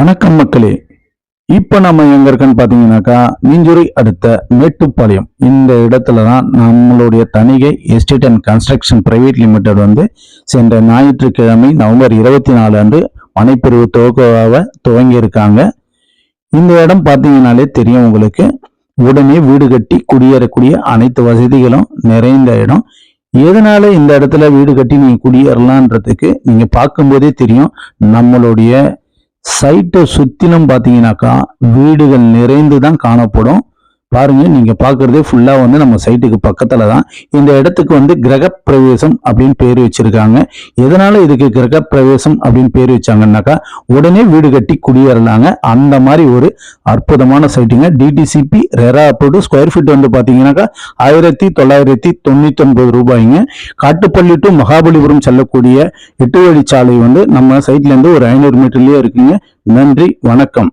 வணக்கம் மக்களே. இப்போ நம்ம எங்க இருக்கன்னு பார்த்தீங்கன்னாக்கா மீஞ்சுரி அடுத்த மேட்டுப்பாளையம். இந்த இடத்துல தான் நம்மளுடைய Thanigai estate and construction private limited வந்து சென்ற ஞாயிற்றுக்கிழமை நவம்பர் இருபத்தி நாலு அன்று மனைப்பிரிவு துவக்கவாக துவங்கி இருக்காங்க இந்த இடம் பார்த்தீங்கன்னாலே தெரியும் உங்களுக்கு. உடனே வீடு கட்டி குடியேறக்கூடிய அனைத்து வசதிகளும் நிறைந்த இடம். எதனால இந்த இடத்துல வீடு கட்டி நீங்க குடியேறலான்றதுக்கு நீங்க பார்க்கும்போதே தெரியும். நம்மளுடைய சைட்டை சுத்திலும் பார்த்தீங்கன்னாக்கா வீடுகள் நிறைந்து தான் காணப்படும். பாருங்க நீங்க பாக்குறதே ஃபுல்லா வந்து நம்ம சைட்டுக்கு பக்கத்துல தான் இந்த இடத்துக்கு வந்து கிரகப்பிரவேசம் அப்படின்னு பேர் வச்சிருக்காங்க. எதனால இதுக்கு கிரகப்பிரவேசம் அப்படின்னு பேர் வச்சாங்கன்னாக்கா உடனே வீடு கட்டி குடியேறலாங்க. அந்த மாதிரி ஒரு அற்புதமான சைட்டுங்க DTCP RERA approved square feet வந்து பாத்தீங்கன்னாக்கா ஆயிரத்தி தொள்ளாயிரத்தி தொண்ணூத்தி ஒன்பது ரூபாய்ங்க. காட்டுப்பள்ளி டு மகாபலிபுரம் செல்லக்கூடிய எட்டு வழிச்சாலை வந்து நம்ம சைட்ல இருந்து ஒரு ஐநூறு மீட்டர்லயே இருக்குங்க. நன்றி வணக்கம்.